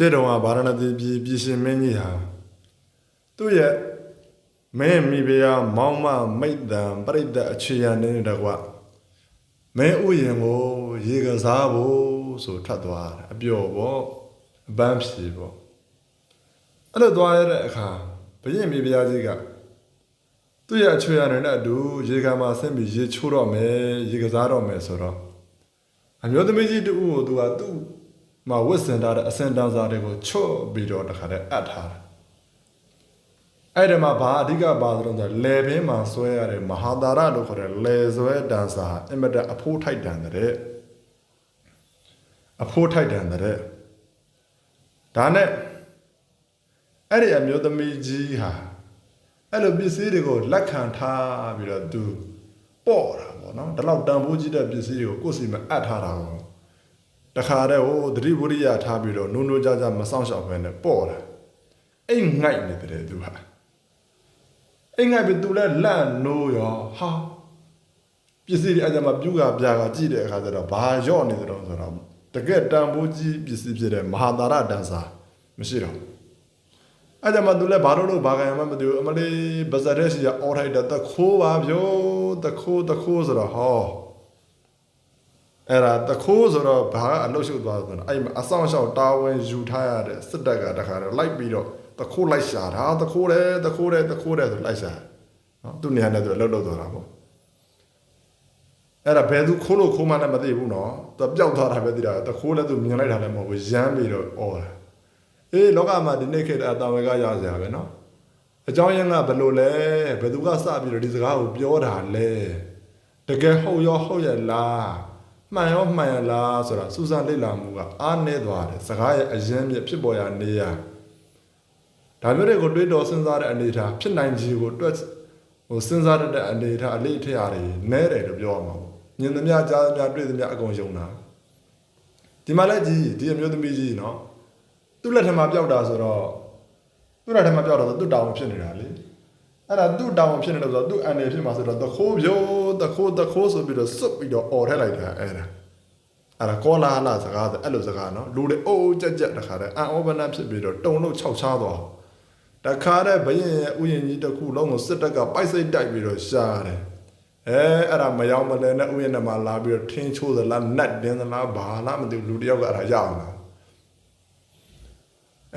ရှေ့တုန်းကဗာရဏသီပြည်ပြည်ရှင်မင်းကြီးဟာသူ့ရဲ့မင်းမိဖုရားမောင်မမိတ်တံပြိတ္တအခြေရနေတဲ့တကွမင်းဥယျင်ကိုရေကစားဖို့ဆိုထွက်သွားတယ်အပျော်ပေါ့အပန်းဖြေပေါ့အဲ့လိုသွားရတဲ့အခါဘုရင်မိဖုရားကြီးကသူ့ရဲ့အခြေရနေတဲ့အတူရေကမှာဆင်းပြီးရေချိုးတော့မယ်ရေကစားတော့မယ်ဆိုတော့အမျိုးသမီးကြီးတူကိုသူကသူ့ မှာဝတ်ဆင်ထားတဲ့အစင်တန်းစားတွေကိုချော့ပြီးတော့တခါတည်းအပ်ထားတယ်အဲ့ဒီမှာဘာအဓိကပါသလဲဆိုတော့လေပင်မှာဆွဲရတဲ့မဟာတာရလို့ခေါ်တဲ့လေဆွဲတန်းစားအင်မတန်အဖိုးထိုက်တန်တဲ့အဖိုးထိုက်တန်တဲ့ဒါနဲ့အဲ့ဒီအမျိုးသမီးကြီးဟာအဲ့လိုပစ္စည်းတွေကိုလက်ခံထားပြီးတော့သူပေါ့တာပေါ့နော်ဒီလောက်တန်ဖိုးကြီးတဲ့ပစ္စည်းတွေကိုကိုယ်စီမှာအပ်ထားတာကို တခါတည်းဟိုသတိဝရိယထားပြီးတော့နုံနုံကြကြမဆောင်ရှောက်ဘဲနဲ့ပေါ့တာအိမ်ငိုက်နေတယ်သူဟာအိမ်ငိုက်ပြီးသူလည်းလန့်နိုးရောဟာပစ္စည်းတွေအကြမှာပြူကပြာကကြည့်တဲ့အခါကျတော့ဘာရော့နေတယ်တော့ဆိုတော့တကယ်တန်ဖိုးကြီးပစ္စည်းဖြစ်တဲ့မဟာတာရတန်စာမရှိတော့အဲ့ကြမှာသူလည်းဘာလို့လို့ဘာကံမှမသိဘူးအမလေးဗဇက်တဲ့စီကအော်ထိုက်တဲ့တခိုးပါဗျို့တခိုးတခိုးဆိုတော့ဟော အဲ့ဒါတခိုးဆိုတော့ဘာအလုတ်ရှုပ်သွားဆိုတော့အဲ့မှာအဆောင်ရှောက်တာဝန်ယူထားရတဲ့စစ်တပ်ကတခါတော့လိုက်ပြီးတော့တခိုးလိုက်ရှာတာတခိုးတယ်တခိုးတယ်တခိုးတယ်ဆိုလိုက်ရှာနော်သူ့နေရာနဲ့သူအလုတ်လုတ်သွားတာပေါ့အဲ့ဒါဘယ်သူခိုးလို့ခိုးမှလည်းမသိဘူးနော်သူပျောက်သွားတာပဲသိတာတခိုးလည်းသူမြင်လိုက်တာလည်းမဟုတ်ဘူးရမ်းပြီးတော့အော်တာအေးလောကမှာဒီနေ့ခေတ်အတာဝေကရစရာပဲနော်အကြောင်းရင်းကဘယ်လိုလဲဘယ်သူကစပြီးတော့ဒီစကားကိုပြောတာလဲတကယ်ဟုတ်ရောဟုတ်ရဲ့လား မှန်ရောမှန်ရလားဆိုတာစူးစမ်းလေ့လာမှုကအားနည်းသွားတယ်စကားရဲ့အရင်မြစ်ဖြစ်ပေါ်ရနေရဒါမျိုးတွေကိုတွေးတော်စဉ်းစားတဲ့အနေထားဖြစ်နိုင်ခြေကိုတွက်ဟိုစဉ်းစားတတ်တဲ့အနေထားအလေးထရာတွေနဲတယ်လို့ပြောရမှာပေါ့ညင်သမျှကြားသမျှတွေ့သမျှအကုန်ယုံတာဒီမှာလည်းကြီးဒီအမျိုးသမီးကြီးနော်သူ့လက်ထမှာပျောက်တာဆိုတော့သူ့လက်ထမှာပျောက်တာဆိုသူ့တောင်းဖြစ်နေတာလေ အဲ့ဒါသူ့တောင်းဖြစ်နေလို့ဆိုတော့သူ့အန်ရဖြစ်မှာဆိုတော့တခိုးပြိုးတခိုးတခိုးဆိုပြီးတော့စွတ်ပြီးတော့អော်ထက်လိုက်တာအဲ့ဒါအဲ့ဒါကောလာဟလာစကားဆိုအဲ့လိုစကားနော်လူတွေအိုးကြက်ကြက်တခါတည်းအန်ဩဘနဖြစ်ပြီးတော့တုံလို့ခြောက်ချားသွားတခါတည်းဘရင်ရဲ့ဥယျာဉ်ကြီးတစ်ခုလုံးကိုစစ်တပ်ကပိုက်စိတ်တိုက်ပြီးတော့ရှားတယ်အဲအဲ့ဒါမရောက်မလဲနဲ့ဥယျာဉ်ထဲမှာလာပြီးတော့ထင်းချိုးသလားနတ်တင်းသလားဘာလားမသိဘူးလူတယောက်ကအဲ့ဒါရအောင်လား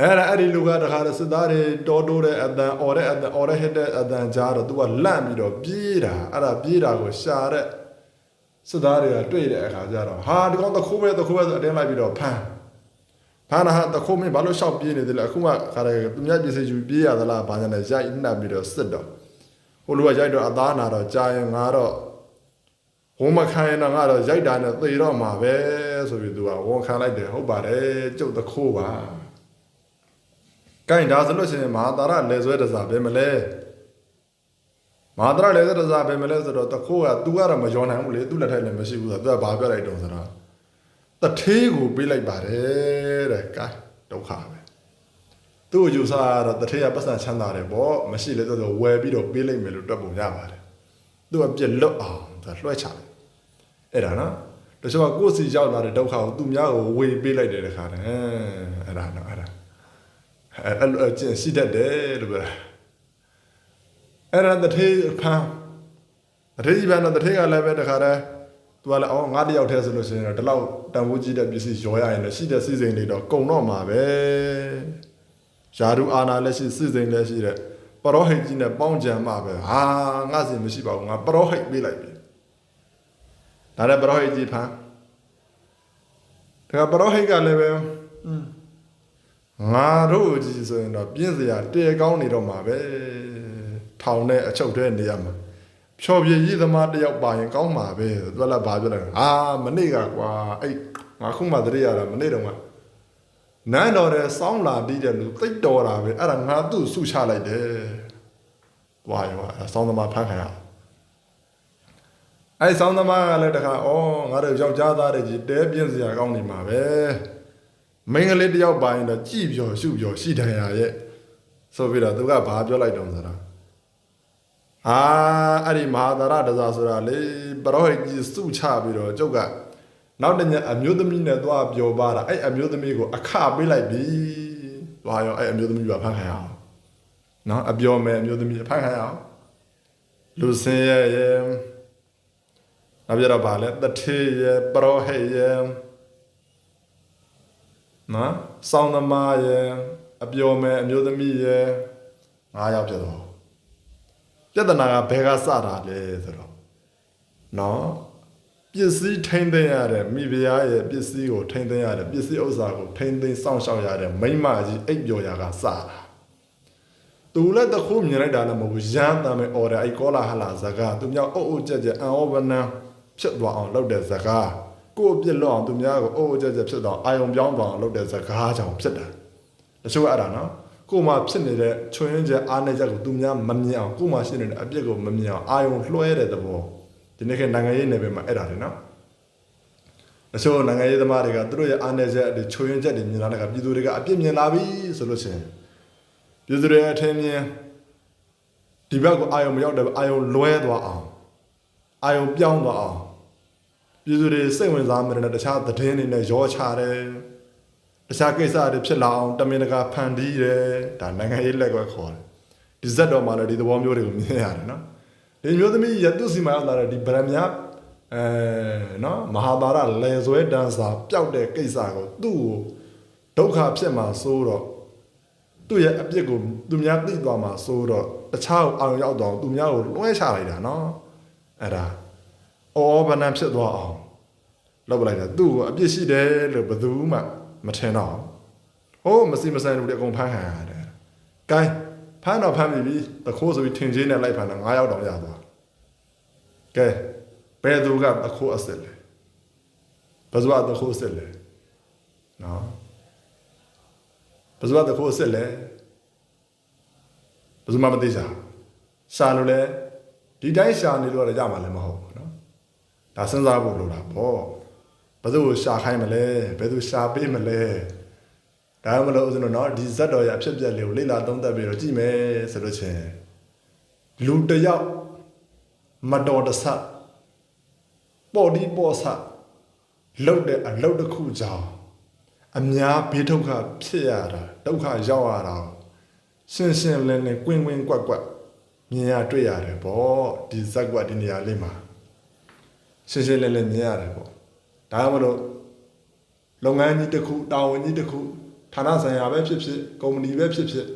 အဲ့ဒါအဲ့ဒီလူကတခါတည်းစစ်သားတွေတောတိုးတဲ့အတန်အော်တဲ့အတန်အော်တဲ့ဟစ်တဲ့အတန်ကြားတော့ तू ကလန့်ပြီးတော့ပြေးတာအဲ့ဒါပြေးတာကိုရှာတဲ့စစ်သားတွေကတွေ့တဲ့အခါကျတော့ဟာဒီကောင်တခိုးပဲတခိုးပဲဆိုအတင်းလိုက်ပြီးတော့ဖမ်းဖမ်းတာဟာတခိုးမင်းဘာလို့ရှောက်ပြေးနေသေးလဲအခုမှခါတယ်သူများပြည်စီယူပြေးရသလားဘာညာနဲ့ရိုက်နှက်ပြီးတော့စစ်တော့ဟိုလူကရိုက်တော့အသားနာတော့ကြာရင်ငါတော့ဝန်မခံရင်တော့ငါတော့ရိုက်တာနဲ့သေတော့မှာပဲဆိုပြီးသူကဝန်ခံလိုက်တယ်ဟုတ်ပါတယ်ကျုပ်တခိုးပါ ကိုင်းဒါဆိုလို့ရှိရင်မဟာတာရလေဆွဲတစားပဲမလဲမဟာတာရလေဆွဲတစားပဲမလဲဆိုတော့တခိုးက तू ကတော့မယောနိုင်ဘူးလေသူ့လက်ထက်လည်းမရှိဘူးဆိုတော့ तू ကဘာပြောလိုက်တုံးဆိုတော့တထေးကိုပေးလိုက်ပါတယ်တဲ့ကိုင်းဒုက္ခပဲသူ့ကိုယူဆရတော့တထေးကပတ်စံချမ်းသာတယ်ပေါ့မရှိလေတော့ဝယ်ပြီးတော့ပေးလိုက်မယ်လို့တွက်ပုံရပါတယ်သူကပြက်လွတ်အောင်သူလွှဲချတယ်အဲ့ဒါနော်တချို့ကကိုယ်စီရောက်လာတဲ့ဒုက္ခကိုသူများကိုဝေပေးလိုက်တယ်တခါတည်းအဲ့ဒါနော်အဲ့ဒါ အဲ့လိုကျင့်ရှိတတ်တယ်လို့ပြောအဲ့ဒါတထေးဖမ်းတထေးကြီးဖမ်းတော့တထေးကလည်းပဲတခါတည်းသူကလည်းအော်ငါတယောက်တည်းဆိုလို့ရှိရင်တော့ဒီလောက်တန်ဖိုးကြီးတဲ့ပစ္စည်းရောရရင်လည်းရှိတဲ့စီစဉ်တွေတော့ကုံတော့မှာပဲယာရုအာနာလည်းရှိစီစဉ်လည်းရှိတဲ့ပရောဟိတ်ကြီးနဲ့ပေါင်းကြံမှာပဲဟာငါစီမရှိပါဘူးငါပရောဟိတ်ပေးလိုက်ပြီဒါလည်းပရောဟိတ်ကြီးဖမ်းဒါကပရောဟိတ်ကလည်းပဲอืม ငါတို့ကြီးဆိုရင်တော့ပြင်းစရာတဲကောင်းနေတော့မှာပဲထောင်နဲ့အချုပ်ထဲနေရမှာဖြော်ပြရေးသမားတယောက်ပါရင်ကောင်းမှာပဲသူကလည်းဘာပြောလဲအာမနေ့ကကွာအဲ့ငါခုမှတရေရတာမနေ့တော့ကနန်းတော်တဲ့စောင်းလာတီးတဲ့လူတိတ်တော်တာပဲအဲ့ဒါငါသူ့ဆုချလိုက်တယ်တွားရောအဲ့စောင်းသမားဖမ်းခံရအဲ့စောင်းသမားကလည်းတခါဩငါတို့ယောက်ျားသားတွေကြီးတဲပြင်းစရာကောင်းနေမှာပဲ မိန်းကလေးတယောက်ပါရင်တော့ကြည်ပြော်ရှုပြော်ရှိတယ်ရရဲ့ဆိုပြီးတော့သူကဘာပြောလိုက်တုံးဆိုတာအာအဲ့ဒီမဟာသရတဇာဆိုတာလေပရောဟိတ်ကြီးစုချပြီးတော့ကျုပ်ကနောက်တစ်ညအမျိုးသမီးနဲ့သွားပျော်ပါတာအဲ့အမျိုးသမီးကိုအခပေးလိုက်ပြီသွားရောအဲ့အမျိုးသမီးကဖမ်းခံရအောင်နော်အပျော်မယ်အမျိုးသမီးဖမ်းခံရအောင်လူစင်းရဲ့ရဲ့နောက်ပြတော့ဗာလဲတထေးရဲ့ပရောဟိတ်ရဲ့ နော်စောင်းသမားရဲ့အပျော်မယ်အမျိုးသမီးရဲ့ငါးယောက်ဖြစ်တော့ပြဿနာကဘယ်ကစတာလဲဆိုတော့နော်ပစ္စည်းထိမ့်သိမ်းရတဲ့မိဖုရားရဲ့ပစ္စည်းကိုထိမ့်သိမ်းရတဲ့ပစ္စည်းဥစ္စာကိုထိမ့်သိမ်းစောင့်ရှောက်ရတဲ့မိမကြီးအိပ်ပျော်ရာကစတာသူလည်းတခုမြင်လိုက်တာလည်းမဟုတ်ဘူးရမ်းတမ်းပဲအော်တယ်အဲ့ကောလာဟလာဇကာသူမြောက်အုပ်အုပ်ကြက်ကြက်အံဩဝနံဖြစ်သွားအောင်လုပ်တဲ့ဇကာ ကိုယ့်အပြစ်လွတ်အောင်သူများကိုအုပ်အုပ်ကြက်ကြက်ဖြစ်သွားအာယုံပြောင်းသွားအောင်လုပ်တဲ့ဇကာကြောင့်ဖြစ်တာတချို့ကအဲ့ဒါနော်ကိုယ်မှာဖြစ်နေတဲ့ချွင်းရင်းချက်အားနေချက်ကိုသူများမမြင်အောင်ကိုယ်မှာရှိနေတဲ့အပြစ်ကိုမမြင်အောင်အာယုံလွှဲတဲ့သဘောဒီနေ့ကနိုင်ငံရေးနယ်ပယ်မှာအဲ့ဒါတွေနော်တချို့နိုင်ငံရေးသမားတွေကသူတို့ရဲ့အားနေချက်တွေချွင်းရင်းချက်တွေမြင်လာတဲ့ကပြည်သူတွေကအပြစ်မြင်လာပြီဆိုလို့ရှိရင်ပြည်သူတွေအထင်မြင်ဒီဘက်ကိုအာယုံမရောက်တဲ့အာယုံလွဲသွားအောင်အာယုံပြောင်းသွားအောင် ပြည်သူတွေစိတ်ဝင်စားမယ့်တခြားသတင်းတွေနဲ့ရောချတယ်တခြားကိစ္စတွေဖြစ်လာအောင်တမင်တကာဖန်တီးတယ်ဒါနိုင်ငံရေးလက်ကွက်ခေါ်တယ်ဒီဇက်တော်မှာလည်းဒီသဘောမျိုးတွေကိုမြင်ရတယ်နော်ဒီမျိုးသမီးရတုစီမာရောက်လာတဲ့ဒီဗရမ ्या အဲနော်မဟာဗာရလေဇွဲတန်းစာပျောက်တဲ့ကိစ္စကိုသူ့ကိုဒုက္ခဖြစ်မှာစိုးတော့သူ့ရဲ့အပြစ်ကိုသူများသိသွားမှာစိုးတော့တခြားကိုအောင်ရောက်တော့သူများကိုလွှဲချလိုက်တာနော်အဲ့ဒါ အော်ဗနံဖြစ်သွားအောင်လုပ်ပလိုက်တာသူ့ကိုအပြစ်ရှိတယ်လို့ဘယ်သူမှမထင်တော့ဟိုးမစီမဆိုင်လူတွေအကုန်ဖမ်းခံရတယ်။ကဲဖမ်းတော့ဖမ်းပြီတခိုးဆိုပြီးထင်ချင်းနဲ့လိုက်ဖမ်းတော့9ရောက်တော့ရသွား။ကဲဘယ်သူကတခိုးအစ်စ်လဲဘယ်သူကတခိုးအစ်စ်လဲနော်ဘယ်သူကတခိုးအစ်စ်လဲဘယ်သူမှမသိကြရှာလို့လဲဒီတိုင်းရှာနေလို့ရမှာလည်းမဟုတ်ဘူးနော် ဒါစဉ်းစားဖို့လိုတာပေါ့ဘယ်သူ့ကိုရှာခိုင်းမလဲဘယ်သူရှာပေးမလဲဒါမှမဟုတ်ဦးဇင်းတို့နော်ဒီဇက်တော်ရအဖြစ်ပြက်လေးကိုလေ့လာသုံးသပ်ပြီးတော့ကြည့်မယ်ဆိုလို့ချင်းလူတယောက်မတော်တဆပေါ်ဒီပေါ်ဆလှုပ်တဲ့အလှုပ်တစ်ခုကြောင့်အများဘေးဒုက္ခဖြစ်ရတာဒုက္ခရောက်ရတာရှင်းရှင်းလင်းလင်းကွင်းကွင်းကွက်ကွက်မြင်ရတွေ့ရတယ်ပေါ့ဒီဇက်ကွက်ဒီနေရာလေးမှာ ရှင်းရှင်းလင်းလင်းမြင်ရတယ်ပေါ့ဒါမှမဟုတ်လုပ်ငန်းကြီးတစ်ခုတာဝန်ကြီးတစ်ခုဌာနဆိုင်ရာပဲဖြစ်ဖြစ်ကုမ္ပဏီပဲဖြစ်ဖြစ်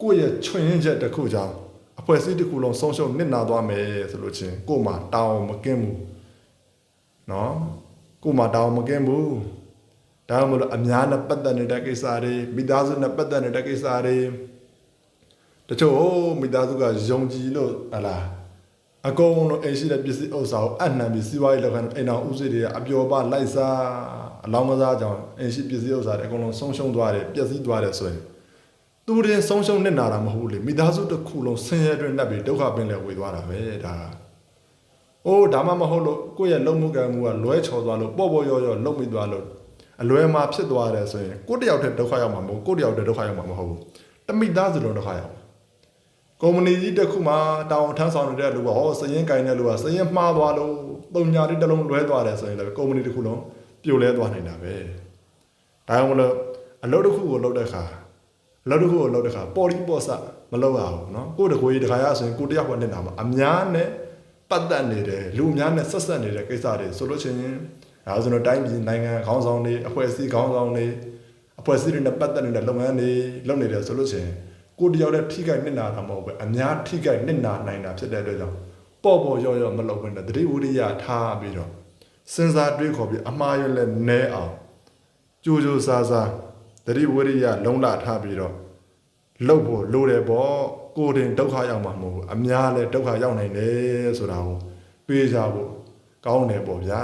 ကိုယ့်ရဲ့ချွင်ရင်ချက်တစ်ခုကြောင့်အဖွဲ့အစည်းတစ်ခုလုံးဆုံးရှုံးနစ်နာသွားမယ်ဆိုလို့ချင်းကို့မှာတောင်းမကင်းဘူးနော်ကို့မှာတောင်းမကင်းဘူးဒါမှမဟုတ်အများနဲ့ပတ်သက်နေတဲ့ကိစ္စတွေမိသားစုနဲ့ပတ်သက်နေတဲ့ကိစ္စတွေတချို့ဟိုမိသားစုကယုံကြည်လို့ဟလာ အကုန်လုံးအိမ်ရှိတဲ့ပစ္စည်းဥစ္စာကိုအနှံပြီးစီးပွားရေးလုပ်ခိုင်းအိမ်တော်ဦးစီးတွေကအပျော်ပါလိုက်စားအလောင်းကစားကြောင့်အိမ်ရှိပစ္စည်းဥစ္စာတွေအကုန်လုံးဆုံးရှုံးသွားတယ်ပျက်စီးသွားတယ်ဆိုရင်သူတင်ဆုံးရှုံးနေတာတာမဟုတ်လေမိသားစုတစ်ခုလုံးဆင်းရဲတွင်နှက်ပြီးဒုက္ခပင်လေဝေသွားတာပဲဒါ။အိုးဒါမှမဟုတ်လို့ကိုယ့်ရဲ့လုံမှုကံမှုကလွဲချော်သွားလို့ပေါ့ပေါ့ရောရောလုံမိသွားလို့အလွဲမှာဖြစ်သွားတယ်ဆိုရင်ကိုယ့်တယောက်တည်းဒုက္ခရောက်မှာမဟုတ်ကိုယ့်တယောက်တည်းဒုက္ခရောက်မှာမဟုတ်ဘူး။တမိသားစုလုံးဒုက္ခရောက် ကုမ္ပဏီကြီးတစ်ခုမှတောင်းထမ်းဆောင်နေတဲ့လူကဟောစရင်ကင်တဲ့လူကစရင်မှားသွားလို့ပုံညာလေးတစ်လုံးလွဲသွားတယ်ဆိုရင်လည်းကုမ္ပဏီတစ်ခုလုံးပြိုလဲသွားနေတာပဲဒါကြောင့်မလို့အလုပ်တစ်ခုကိုလုပ်တဲ့အခါအလုပ်တစ်ခုကိုလုပ်တဲ့အခါပေါ်ဒီပေါ်ဆမလုပ်ရဘူးเนาะကိုယ့်တကိုယ်ကြီးတခါရဆိုရင်ကိုတယောက်ကနေတာမှာအများနဲ့ပတ်သက်နေတယ်လူအများနဲ့ဆက်ဆက်နေတဲ့ကိစ္စတွေဆိုလို့ချင်းအဲဆိုတော့တိုင်းပြည်နိုင်ငံခေါင်းဆောင်တွေအဖွဲ့အစည်းခေါင်းဆောင်တွေအဖွဲ့အစည်းတွေနဲ့ပတ်သက်နေတဲ့လုပ်ငန်းတွေလုပ်နေတယ်ဆိုလို့ချင်း ကိုတယောက်တည်းထိခိုက်နစ်နာတာမဟုတ်ပဲအများထိခိုက်နစ်နာနိုင်တာဖြစ်တဲ့အတွက်ကြောင့်ပေါ့ပေါ့ရော့ရော့မလုပ်ဘဲနဲ့တတိဝရိယထားပြီးတော့စဉ်းစားတွေးခေါ်ပြီးအမှားရလဲနဲအောင်ကြိုးကြိုးစားစားတတိဝရိယလုံလထားပြီးတော့လှုပ်ဖို့လိုတယ်ပေါ့ကိုယ်တင်ဒုက္ခရောက်မှာမဟုတ်ဘူးအများလဲဒုက္ခရောက်နိုင်တယ်ဆိုတာကိုတွေးကြဖို့ကောင်းတယ်ပေါ့ဗျာ